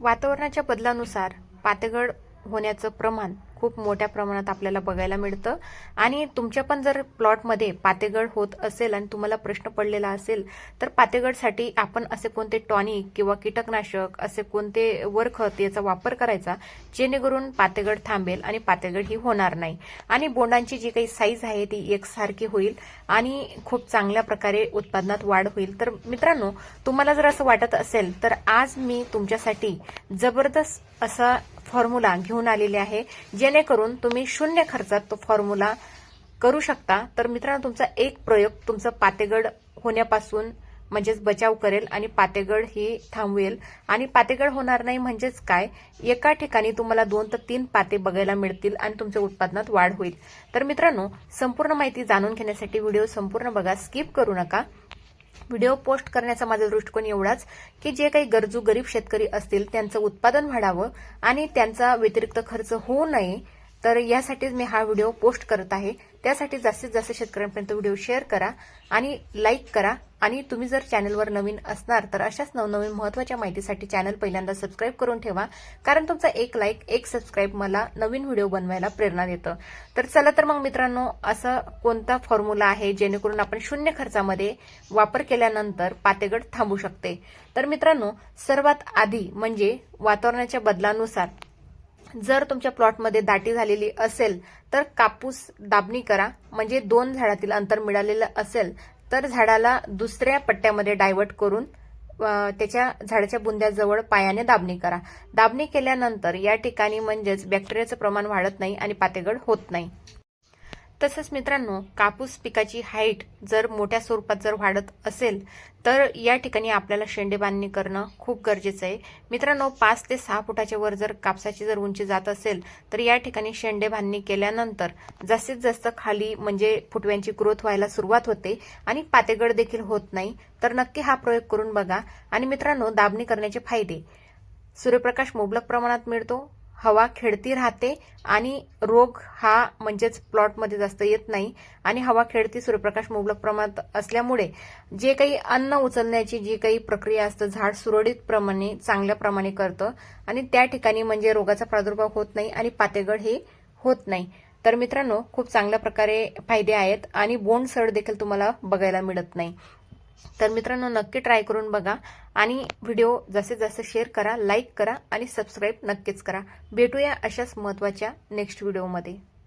वातावरणाच्या बदलानुसार पातगड होण्याचं प्रमाण खूप मोठ्या प्रमाणात आपल्याला बघायला मिळतं. आणि तुमच्या पण जर प्लॉटमध्ये पातेगड होत असेल आणि तुम्हाला प्रश्न पडलेला असेल तर पातेगडसाठी आपण असे कोणते टॉनिक किंवा कीटकनाशक असे कोणते वरखत याचा वापर करायचा जेणेकरून पातेगड थांबेल आणि पातेगड ही होणार नाही. आणि बोंडांची जी काही साईज आहे ती एकसारखी होईल आणि खूप चांगल्या प्रकारे उत्पादनात वाढ होईल. तर मित्रांनो तुम्हाला जर असं वाटत असेल तर आज मी तुमच्यासाठी जबरदस्त असा फॉर्म्युला घेऊन आलेले आहे. जेणेकरून तुम्ही शून्य खर्चात तो फॉर्म्युला करू शकता. तर मित्रांनो तुमचा एक प्रयोग तुमचं पातेगड होण्यापासून म्हणजेच बचाव करेल आणि पातेगड ही थांबवेल. आणि पातेगड होणार नाही म्हणजेच काय? एका ठिकाणी तुम्हाला दोन ते तीन पाते बघायला मिळतील आणि तुमच्या उत्पादनात वाढ होईल. तर मित्रांनो संपूर्ण माहिती जाणून घेण्यासाठी व्हिडिओ संपूर्ण बघा. स्किप करू नका. व्हिडिओ पोस्ट करण्याचा माझा दृष्टिकोन एवढाच की जे काही गरजू गरीब शेतकरी असतील त्यांचं उत्पादन वाढावं आणि त्यांचा व्यतिरिक्त खर्च होऊ नये तर यासाठीच मी हा व्हिडिओ पोस्ट करत आहे. त्यासाठी जास्तीत जास्त शेतकऱ्यांपर्यंत व्हिडिओ शेअर करा आणि लाईक करा. आणि तुम्ही जर चॅनलवर नवीन असणार तर अशाच नवनवीन महत्त्वाच्या माहितीसाठी चॅनल पहिल्यांदा सबस्क्राईब करून ठेवा. कारण तुमचा एक लाईक एक सबस्क्राईब मला नवीन व्हिडिओ बनवायला प्रेरणा देतं. तर चला तर मग मित्रांनो असं कोणता फॉर्म्युला आहे जेणेकरून आपण शून्य खर्चामध्ये वापर केल्यानंतर पातेगड थांबू शकते? तर मित्रांनो सर्वात आधी म्हणजे वातावरणाच्या बदलानुसार जर तुमच्या प्लॉटमध्ये दाटी झालेली असेल तर कापूस दाबणी करा. म्हणजे दोन झाडातील अंतर मिळालेलं असेल तर झाडाला दुसऱ्या पट्ट्यामध्ये डायव्हर्ट करून त्याच्या झाडाच्या बुंद्याजवळ पायाने दाबणी करा. दाबणी केल्यानंतर या ठिकाणी म्हणजेच बॅक्टेरियाचं प्रमाण वाढत नाही आणि पातेगड होत नाही. तसंच मित्रांनो कापूस पिकाची हाईट जर मोठ्या स्वरूपात जर वाढत असेल तर या ठिकाणी आपल्याला शेंडे बांधणी करणं खूप गरजेचं आहे. मित्रांनो पाच ते सहा फुटाच्या वर जर कापसाची जर उंची जात असेल तर या ठिकाणी शेंडे बांधणी केल्यानंतर जास्तीत जास्त खाली म्हणजे फुटव्यांची ग्रोथ व्हायला सुरुवात होते आणि पातेगड देखील होत नाही. तर नक्की हा प्रयोग करून बघा. आणि मित्रांनो दाबणी करण्याचे फायदे. सूर्यप्रकाश मुबलक प्रमाणात मिळतो हवा खेळती राहते आणि रोग हा म्हणजेच प्लॉटमध्ये जास्त येत नाही. आणि हवा खेळती सूर्यप्रकाश मुबलक प्रमाणात असल्यामुळे जे काही अन्न उचलण्याची जी काही प्रक्रिया असतं झाड सुरळीत प्रमाणे चांगल्या प्रमाणे करतं आणि त्या ठिकाणी म्हणजे रोगाचा प्रादुर्भाव होत नाही आणि पातेगड हे होत नाही. तर मित्रांनो खूप चांगल्या प्रकारे फायदे आहेत आणि बोंड सड देखील तुम्हाला बघायला मिळत नाही. तर मित्रांनो नक्की ट्राय करून बघा. आणि व्हिडिओ जसे जसे शेअर करा लाईक करा आणि सबस्क्राईब नक्कीच करा. भेटूया अशाच महत्त्वाच्या नेक्स्ट व्हिडिओमध्ये